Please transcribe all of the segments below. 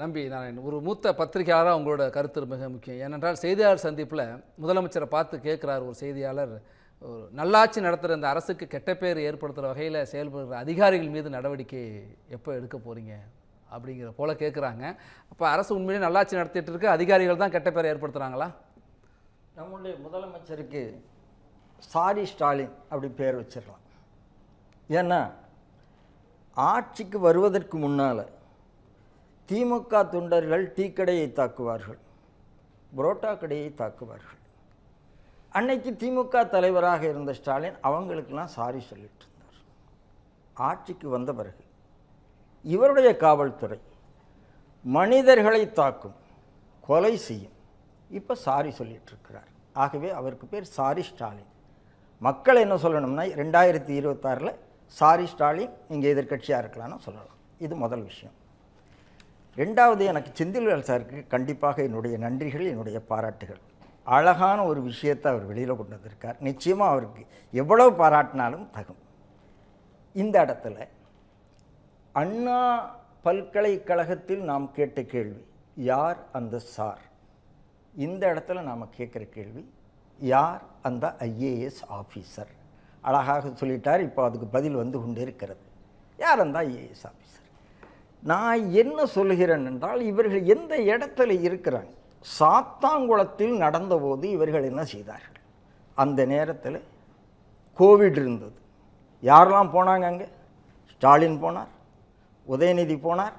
நம்பி நாராயணன் ஒரு மூத்த பத்திரிகையாளராக உங்களோட கருத்து மிக முக்கியம். ஏனென்றால் செய்தியாளர் சந்திப்பில் முதலமைச்சரை பார்த்து கேட்குறார் ஒரு செய்தியாளர் ஒரு நல்லாட்சி நடத்துகிற இந்த அரசுக்கு கெட்ட பேர் ஏற்படுத்துகிற வகையில் செயல்படுகிற அதிகாரிகள் மீது நடவடிக்கை எப்போ எடுக்க போகிறீங்க அப்படிங்கிற போல் கேட்குறாங்க. அப்போ அரசு உண்மையிலே நல்லாட்சி நடத்திட்டு இருக்கு அதிகாரிகள் தான் கெட்ட பேர் ஏற்படுத்துகிறாங்களா நம்முடைய முதலமைச்சருக்கு சாரி ஸ்டாலின் அப்படி பேர் வச்சிடலாம் ஏன்னா ஆட்சிக்கு வருவதற்கு முன்னால் திமுக தொண்டர்கள் டீ கடையை தாக்குவார்கள் புரோட்டா கடையை தாக்குவார்கள். அன்னைக்கு திமுக தலைவராக இருந்த ஸ்டாலின் அவங்களுக்கெல்லாம் சாரி சொல்லிட்டு இருந்தார். ஆட்சிக்கு வந்த பிறகு இவருடைய காவல்துறை மனிதர்களை தாக்கும் கொலை செய்யும் இப்போ சாரி சொல்லிகிட்ருக்கிறார் ஆகவே அவருக்கு பேர் சாரி ஸ்டாலின். மக்கள் என்ன சொல்லணும்னா ரெண்டாயிரத்தி இருபத்தாறில் சாரி ஸ்டாலின் நீங்கள் எதிர்க்கட்சியாக இருக்கலாம்னு சொல்லலாம். இது முதல் விஷயம். ரெண்டாவது எனக்கு செந்தில்வேல் சாருக்கு கண்டிப்பாக என்னுடைய நன்றிகள் என்னுடைய பாராட்டுகள். அழகான ஒரு விஷயத்தை அவர் வெளியில் கொண்டு வந்திருக்கார். நிச்சயமாக அவருக்கு எவ்வளவு பாராட்டினாலும் தகும். இந்த இடத்துல அண்ணா பல்கலைக்கழகத்தில் நாம் கேட்ட கேள்வி யார் அந்த சார்? இந்த இடத்துல நாம் கேட்குற கேள்வி யார் அந்த ஐஏஎஸ் ஆஃபீஸர் அழகாக சொல்லிட்டார். இப்போ அதுக்கு பதில் வந்து கொண்டே இருக்கிறது யார் அந்த ஐஏஎஸ் ஆஃபீஸர் நான் என்ன சொல்கிறேன் என்றால் இவர்கள் எந்த இடத்துல இருக்கிறாங்க சாத்தாங்குளத்தில் நடந்தபோது இவர்கள் என்ன செய்தார்கள்? அந்த நேரத்தில் கோவிட் இருந்தது. யாரெல்லாம் போனாங்க அங்கே? ஸ்டாலின் போனார் உதயநிதி போனார்.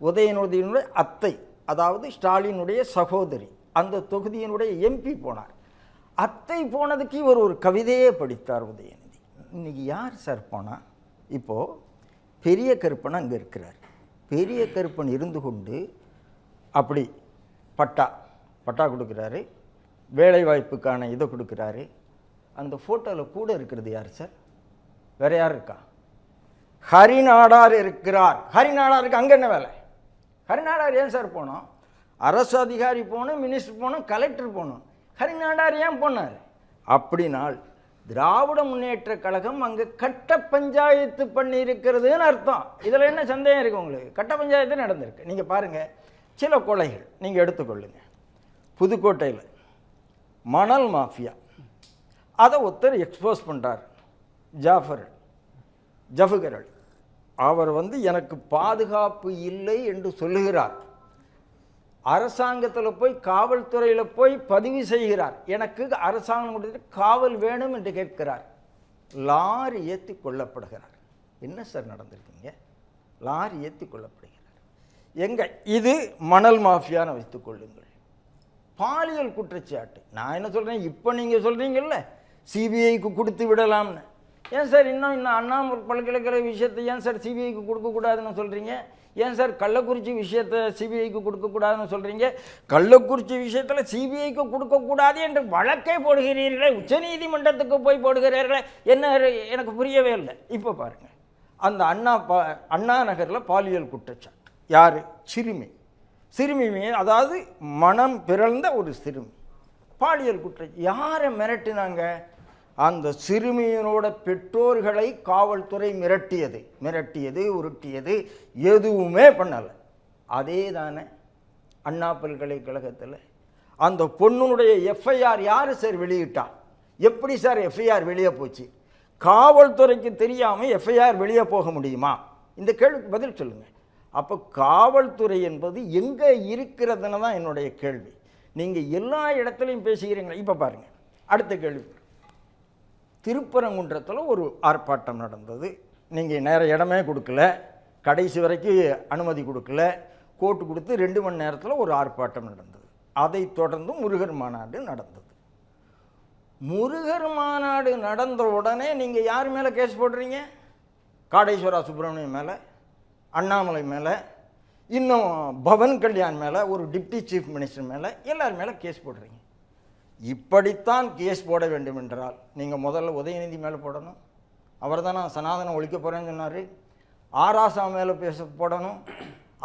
உதயநிதியினுடைய அத்தை அதாவது ஸ்டாலினுடைய சகோதரி அந்த தொகுதியினுடைய எம்பி போனார். அத்தை போனதுக்கு இவர் ஒரு கவிதையே படித்தார் உதயநிதி. இன்றைக்கி யார் சார் போனால் இப்போது பெரிய கருப்பன் அங்கே இருக்கிறார். பெரிய கருப்பன் இருந்து கொண்டு அப்படி பட்டா பட்டா கொடுக்குறாரு. வேலைவாய்ப்புக்கான இதை கொடுக்குறாரு. அந்த ஃபோட்டோவில் கூட இருக்கிறது யார் சார்? வேற யார் இருக்கா? ஹரிநாடார் இருக்கிறார். ஹரிநாடாருக்கு அங்கே என்ன வேலை? ஹரிநாடார் ஏன் சார் போனோம்? அரசு அதிகாரி போகணும் மினிஸ்டர் போகணும் கலெக்டர் போகணும் ஹரிநாடார் ஏன் போனார்? அப்படினால் திராவிட முன்னேற்ற கழகம் அங்கே கட்ட பஞ்சாயத்து பண்ணியிருக்கிறதுன்னு அர்த்தம். இதில் என்ன சந்தேகம் இருக்கு உங்களுக்கு? கட்ட பஞ்சாயத்து நடந்திருக்கு. நீங்கள் பாருங்கள் சில கொலைகள் நீங்கள் எடுத்துக்கொள்ளுங்க. புதுக்கோட்டையில் மணல் மாஃபியா. அதை ஒருத்தர் எக்ஸ்போஸ் பண்ணுறார் ஜாஃபர் ஜஃபுகர் அவர் வந்து எனக்கு பாதுகாப்பு இல்லை என்று சொல்லுகிறார். அரசாங்கத்தில் போய் காவல்துறையில் போய் பதிவு செய்கிறார். எனக்கு அரசாங்கம் கொடுத்து காவல் வேணும் என்று கேட்கிறார். லாரி ஏற்றி கொல்லப்படுகிறார். என்ன சார் நடந்திருக்கீங்க? லாரி ஏற்றி கொல்லப்படுகிறார். எங்க இது மணல் மாஃபியான்னு வைத்துக் கொள்ளுங்கள். பாலியல் குற்றச்சாட்டு. நான் என்ன சொல்கிறேன் இப்போ நீங்கள் சொல்கிறீங்கல்ல சிபிஐக்கு கொடுத்து விடலாம்னு. ஏன் சார் இன்னும் இன்னும் அண்ணாமலை பல்கலைக்கழக விஷயத்தை ஏன் சார் சிபிஐக்கு கொடுக்கக்கூடாதுன்னு சொல்கிறீங்க ஏன் சார் கள்ளக்குறிச்சி விஷயத்தை சிபிஐக்கு கொடுக்கக்கூடாதுன்னு சொல்கிறீங்க கள்ளக்குறிச்சி விஷயத்தில் சிபிஐக்கு கொடுக்கக்கூடாது என்று வழக்கை போடுகிறீர்களே உச்சநீதிமன்றத்துக்கு போய் போடுகிறீர்களே என்ன எனக்கு புரியவே இல்லை. இப்போ பாருங்கள் அந்த அண்ணா பா அண்ணா நகரில் பாலியல் குற்றச்சாட்டு. யார்? சிறுமி. சிறுமி அதாவது மனம் பிறந்த ஒரு சிறுமி. பாலியல் குற்றம் யாரை மிரட்டினாங்க? அந்த சிறுமியினோட பெற்றோர்களை காவல்துறை மிரட்டியது மிரட்டியது உருட்டியது எதுவுமே பண்ணலை. அதே தானே அண்ணா பல்கலைக்கழகத்தில். அந்த பொண்ணுடைய எஃப்ஐஆர் யார் சார் வெளியிட்டா? எப்படி சார் எஃப்ஐஆர் வெளியே போச்சு? காவல்துறைக்கு தெரியாமல் எஃப்ஐஆர் வெளியே போக முடியுமா? இந்த கேள்விக்கு பதில் சொல்லுங்கள் அப்போ காவல்துறை என்பது எங்கே இருக்கிறதுன்னு தான் என்னுடைய கேள்வி. நீங்கள் எல்லா இடத்துலையும் பேசுகிறீங்களா? இப்போ பாருங்கள் அடுத்த கேள்வி. திருப்பரங்குன்றத்தில் ஒரு ஆர்ப்பாட்டம் நடந்தது. நீங்கள் நேர இடமே கொடுக்கல. கடைசி வரைக்கும் அனுமதி கொடுக்கல. கோட்டு கொடுத்து ரெண்டு மணி நேரத்தில் ஒரு ஆர்ப்பாட்டம் நடந்தது. அதை தொடர்ந்து முருகர் மாநாடு நடந்தது. முருகர் மாநாடு நடந்த உடனே நீங்கள் யார் மேலே கேஸ் போடுறீங்க? காடேஸ்வரா சுப்பிரமணியம் மேலே அண்ணாமலை மேலே இன்னும் பவன் கல்யாண் மேலே ஒரு டிப்டி சீஃப் மினிஸ்டர் மேலே எல்லார் மேலே கேஸ் போடுறீங்க. இப்படித்தான் கேஸ் போட வேண்டும் என்றால் நீங்கள் முதல்ல உதயநிதி மேலே போடணும். அவர் தான் நான் சனாதனம் ஒழிக்க போகிறேன்னு சொன்னார். ஆராசா மேலே பேச போடணும்.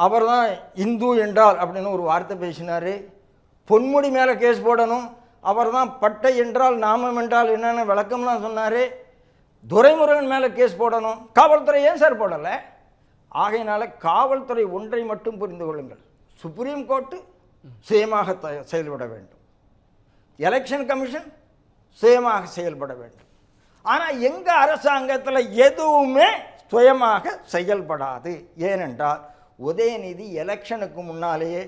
அவர் தான் இந்து என்றால் அப்படின்னு ஒரு வார்த்தை பேசினார். பொன்முடி மேலே கேஸ் போடணும். அவர் தான் பட்டை என்றால் நாமம் என்றால் என்னென்ன விளக்கம்லாம் சொன்னார். துரைமுருகன் மேலே கேஸ் போடணும். காவல்துறை ஏன் சார் போடலை? ஆகையினால காவல்துறை ஒன்றை மட்டும் புரிந்து கொள்ளுங்கள். சுப்ரீம் கோர்ட்டு சுயமாக செயல்பட வேண்டும். எலெக்ஷன் கமிஷன் சுயமாக செயல்பட வேண்டும். ஆனால் எங்கள் அரசாங்கத்தில் எதுவுமே சுயமாக செயல்படாது. ஏனென்றால் உதயநிதி எலெக்ஷனுக்கு முன்னாலேயே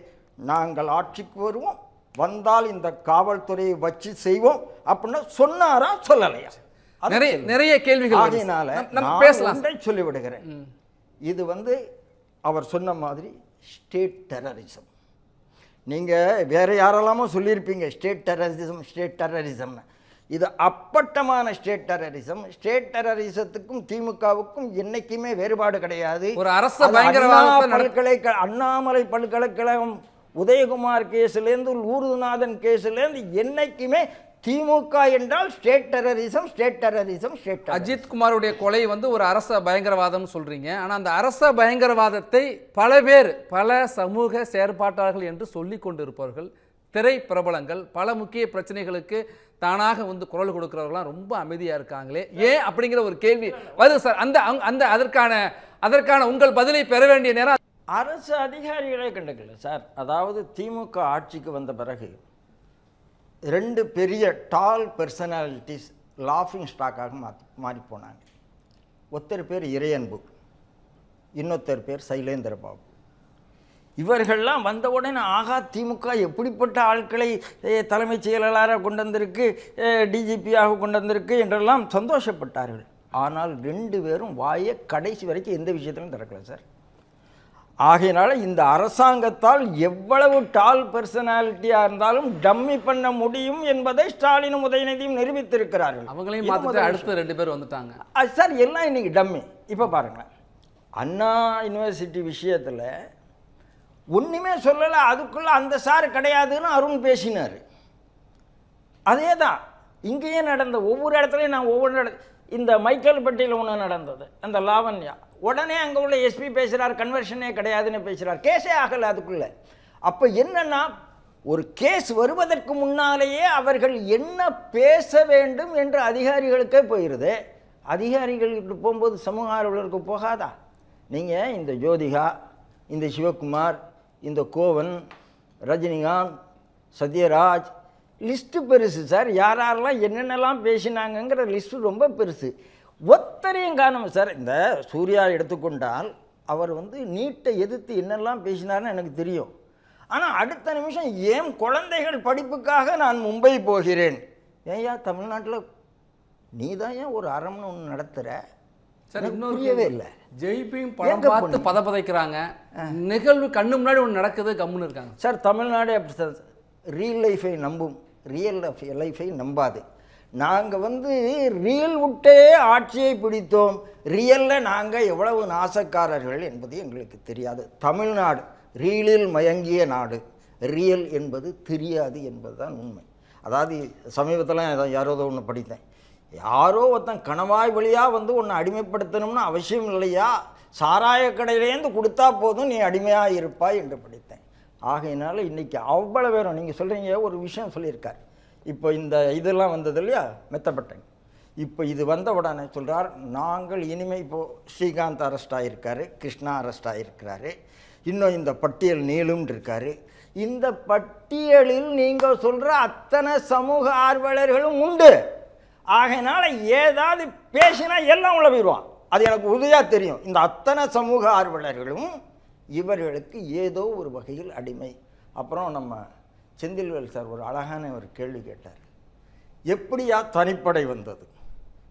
நாங்கள் ஆட்சிக்கு வருவோம். வந்தால் இந்த காவல்துறையை வச்சு செய்வோம் அப்படின்னு சொன்னாரா சொல்லலையா? நிறைய. நிறைய கேள்விகள் நம்ம நான் சொல்லிவிடுகிறேன். இது வந்து அவர் சொன்ன மாதிரி ஸ்டேட் டெரரிசம் நீங்கள் வேற யாரெல்லாமோ சொல்லியிருப்பீங்க ஸ்டேட் டெரரிசம் ஸ்டேட் டெரரிசம்னு இது அப்பட்டமான ஸ்டேட் டெரரிசம் ஸ்டேட் டெரரிசத்துக்கும் திமுகவுக்கும் என்னைக்குமே வேறுபாடு கிடையாது. ஒரு அரச பல்கலைக்கழக அண்ணாமலை பல்கலைக்கழகம் உதயகுமார் கேஸ்லேருந்து ஊர்துநாதன் கேஸ்லேருந்து என்னைக்குமே திமுக என்றால் state terrorism state terrorism state Ajith குமாருடைய கொலை வந்து ஒரு அரச பயங்கரவாதம்னு சொல்றீங்க. ஆனா அந்த அரச பயங்கரவாதத்தை பல பேர் பல சமூக செயற்பாட்டாளர்கள் என்று சொல்லிக் கொண்டிருப்பவர்கள் திரை பிரபலங்கள் பல முக்கிய பிரச்சனைகளுக்கு தானாக வந்து குரல் கொடுக்கிறவர்களாம் ரொம்ப அமைதியா இருக்காங்களே. ஏன் அப்படிங்கிற ஒரு கேள்வி வருது சார். அந்த அந்த அதற்கான அதற்கான உங்கள் பதிலை பெற வேண்டிய நேரம் அரசு அதிகாரிகளே கண்டுக்கல சார். அதாவது திமுக ஆட்சிக்கு வந்த பிறகு ரெண்டு பெரிய டால் பர்சனாலிட்டிஸ் லாஃபிங் ஸ்டாக்காக மாற்றி மாறி போனாங்க. ஒருத்தர் பேர் இறையன்பு இன்னொருத்தர் பேர் சைலேந்திர பாபு. இவர்கள்லாம் வந்த உடனே ஆகா திமுக எப்படிப்பட்ட ஆட்களை தலைமைச் செயலாளராக கொண்டு வந்திருக்கு டிஜிபியாக கொண்டு வந்திருக்கு என்றெல்லாம் சந்தோஷப்பட்டார்கள். ஆனால் ரெண்டு பேரும் வாயை கடைசி வரைக்கும் எந்த விஷயத்திலும் திறக்கல சார். ஆகையினால இந்த அரசாங்கத்தால் எவ்வளவு டால் பர்சனாலிட்டியாக இருந்தாலும் டம்மி பண்ண முடியும் என்பதை ஸ்டாலினும் உதயநிதியும் நிரூபித்திருக்கிறார்கள். அவங்களையும் பார்த்துட்டு அடுத்து ரெண்டு பேர் வந்துட்டாங்க. அது சார் எல்லாம் இன்னைக்கு டம்மி. இப்போ பாருங்களேன். அண்ணா யூனிவர்சிட்டி விஷயத்தில் ஒன்றுமே சொல்லலை அதுக்குள்ளே அந்த சார் கிடையாதுன்னு அருண் பேசினார். அதே தான் இங்கேயே நடந்த ஒவ்வொரு இடத்துலையும் நான் ஒவ்வொரு இட இந்த மைக்கேல் பட்டியில் ஒன்று நடந்தது அந்த லாவண்யா. உடனே அங்கே உள்ள எஸ்பி பேசுகிறார் கன்வர்ஷனே கிடையாதுன்னு பேசுகிறார் கேஸே ஆகலை அதுக்குள்ளே. அப்போ என்னென்னா ஒரு கேஸ் வருவதற்கு முன்னாலேயே அவர்கள் என்ன பேச வேண்டும் என்று அதிகாரிகளுக்கே போயிடுது அதிகாரிகளுக்கு போகும்போது சமூக ஆர்வலருக்கு போகாதா? நீங்கள் இந்த ஜோதிகா இந்த சிவகுமார் இந்த கோவன் ரஜினிகாந்த் சத்யராஜ் லிஸ்ட்டு பெருசு சார். யார் யாரெல்லாம் என்னென்னலாம் பேசினாங்கங்கிற லிஸ்ட்டு ரொம்ப பெருசு. ஒத்தரையும் காணும் சார். இந்த சூர்யா எடுத்துக்கொண்டால் அவர் வந்து நீட்டை எதிர்த்து என்னெல்லாம் பேசினார்னு எனக்கு தெரியும். ஆனால் அடுத்த நிமிஷம் ஏன் குழந்தைகள் படிப்புக்காக நான் மும்பை போகிறேன்? ஏன்யா தமிழ்நாட்டில் நீ தான் ஏன் ஒரு அறம்னு ஒன்று நடத்துகிற சார் புரியவே. இல்லை. ஜெயிப்பையும் படம் பார்த்து? பதப்பதைக்கிறாங்க. நிகழ்வு கண்ணு முன்னாடி ஒன்று நடக்குது கம்முன்னு இருக்காங்க. சார் தமிழ்நாடு அப்படி சார். ரியல் லைஃபை நம்பும். ரியல் லைஃபை நம்பாது. நாங்கள் வந்து ரியல் விட்டே ஆட்சியை பிடித்தோம். ரியலில் நாங்கள் எவ்வளவு நாசக்காரர்கள் என்பது எங்களுக்கு தெரியாது. தமிழ்நாடு ரியலில் மயங்கிய நாடு. ரியல் என்பது தெரியாது என்பதுதான் உண்மை. அதாவது சமீபத்தில் யாரோ ஒன்று படித்தேன். யாரோ ஒருத்தன் கணவாய் வழியாக வந்து உன்னை அடிமைப்படுத்தணும்னு அவசியம் இல்லையா? சாராய கடையிலேருந்து கொடுத்தா போதும் நீ அடிமையாக இருப்பாய் என்று படித்தேன். ஆகையினால இன்றைக்கி அவ்வளோ பேரும் நீங்கள் சொல்கிறீங்க ஒரு விஷயம் சொல்லியிருக்கார். இப்போ இந்த இதெல்லாம் வந்தது இல்லையா? மெத்தப்பட்டங்க இப்போ இது வந்த உடனே சொல்கிறார் நாங்கள் இனிமே இப்போது ஸ்ரீகாந்த் அரெஸ்ட் ஆகியிருக்காரு கிருஷ்ணா அரெஸ்ட் ஆகியிருக்கிறாரு இன்னும் இந்த பட்டியல் நீளும் இருக்காரு. இந்த பட்டியலில் நீங்கள் சொல்கிற அத்தனை சமூக ஆர்வலர்களும் உண்டு. ஆகையினால ஏதாவது பேசினா எல்லாம் உள்ள போயிடுவான் அது எனக்கு உறுதியாக தெரியும். இந்த அத்தனை சமூக ஆர்வலர்களும் இவர்களுக்கு ஏதோ ஒரு வகையில் அடிமை. அப்புறம் நம்ம செந்தில்வேல் சார் ஒரு அழகான ஒரு கேள்வி கேட்டார். எப்படியா தனிப்படை வந்தது?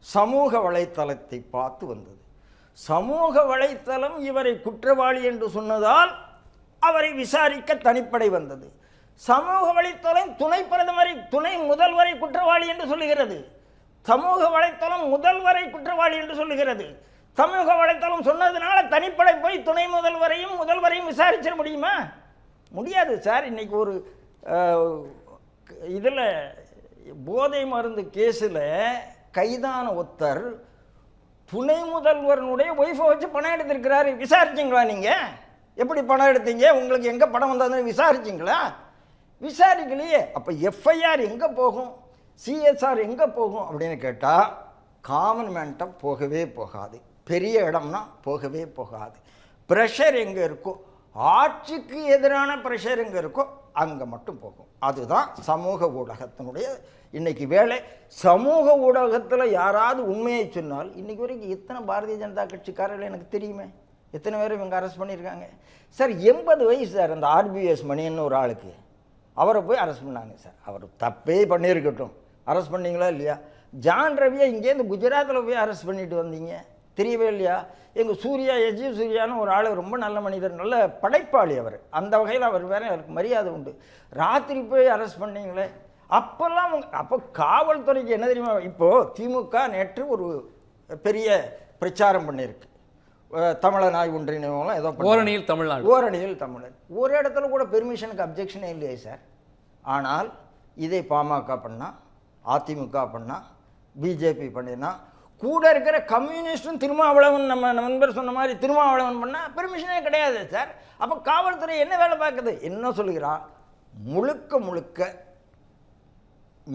சமூக வலைத்தளத்தை பார்த்து வந்தது. சமூக வலைத்தளம் இவரை குற்றவாளி என்று சொன்னதால் அவரை விசாரிக்க தனிப்படை வந்தது. சமூக வலைத்தளம் துணை பிரதமரை துணை முதல்வரை குற்றவாளி என்று சொல்லுகிறது. சமூக வலைத்தளம் முதல்வரை குற்றவாளி என்று சொல்லுகிறது. சமூக வலைத்தளம் சொன்னதுனால தனிப்படை போய் துணை முதல்வரையும் முதல்வரையும் விசாரிச்சிட முடியுமா? முடியாது சார். இன்றைக்கி ஒரு இதில் போதை மருந்து கேஸில் கைதான ஒருத்தர் துணை முதல்வரனுடைய ஒய்ஃபை வச்சு பணம் எடுத்திருக்கிறாரு. விசாரிச்சிங்களா நீங்கள் எப்படி பணம் எடுத்தீங்க? உங்களுக்கு எங்கே பணம் வந்ததுன்னு விசாரிச்சிங்களா? விசாரிக்கலையே. அப்போ எஃப்ஐஆர் எங்கே போகும்? சிஎஸ்ஆர் எங்கே போகும்? அப்படின்னு கேட்டால் காமன் மேன்ட்ட போகவே போகாது. பெரிய இடம்னா போகவே போகாது. ப்ரெஷர் எங்கே இருக்கோ ஆட்சிக்கு எதிரான ப்ரெஷர் எங்கே இருக்கோ அங்கே மட்டும் போகும். அதுதான் சமூக ஊடகத்தினுடைய இன்றைக்கி வேலை. சமூக ஊடகத்தில் யாராவது உண்மையை சொன்னால் இன்றைக்கி வரைக்கும் எத்தனை பாரதிய ஜனதா கட்சிக்காரர்கள் எனக்கு தெரியுமே? எத்தனை பேர் இவங்க அரெஸ்ட் பண்ணியிருக்காங்க? சார் எண்பது வயசு சார் அந்த ஆர்பிஎஸ் மணின்னு ஒரு ஆளுக்கு. அவரை போய் அரெஸ்ட் பண்ணாங்க சார். அவர் தப்பே பண்ணியிருக்கட்டும். அரெஸ்ட் பண்ணீங்களா இல்லையா? ஜான் ரவியை இங்கேருந்து குஜராத்தில் போய் அரெஸ்ட் பண்ணிட்டு வந்தீங்க. தெரியவே இல்லையா? எங்கள் சூர்யா எஜி சூர்யான்னு ஒரு ஆள் ரொம்ப நல்ல மனிதர் நல்ல படைப்பாளி அவர். அந்த வகையில் அவர் வேற அவருக்கு மரியாதை உண்டு. ராத்திரி போய் அரெஸ்ட் பண்ணீங்களே? அப்போல்லாம் அப்போ காவல்துறைக்கு என்ன தெரியுமா? இப்போது திமுக நேற்று ஒரு பெரிய பிரச்சாரம் பண்ணியிருக்கு அஹ் தமிழ நாய் ஒன்றிணைவங்களாம் ஏதோ. ஓரணியில் தமிழ்நாடு. ஓரணியில் தமிழர். ஒரு இடத்துல கூட பெர்மிஷனுக்கு அப்ஜெக்ஷனே இல்லையே சார் ஆனால் இதை பாமக பண்ணா அதிமுக பண்ணா பிஜேபி பண்ணினா கூட இருக்கிற கம்யூனிஸ்டும் திருமாவளவன் நம்ம நண்பர் சொன்ன மாதிரி திருமாவளவன் பண்ணால் பெர்மிஷனே கிடையாது சார் அப்போ காவல்துறை என்ன வேலை பார்க்குது? என்ன சொல்லுகிறான்? முழுக்க முழுக்க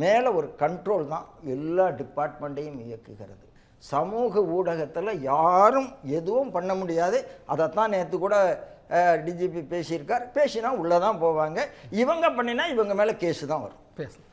மேலே ஒரு கண்ட்ரோல் தான் எல்லா டிபார்ட்மெண்ட்டையும் இயக்குகிறது. சமூக ஊடகத்தில் யாரும் எதுவும் பண்ண முடியாது. அதைத்தான் நேற்று கூட டிஜிபி பேசியிருக்கார். பேசினா உள்ளே தான் போவாங்க. இவங்க பண்ணினா இவங்க மேலே கேஸு தான் வரும். பேசலாம்.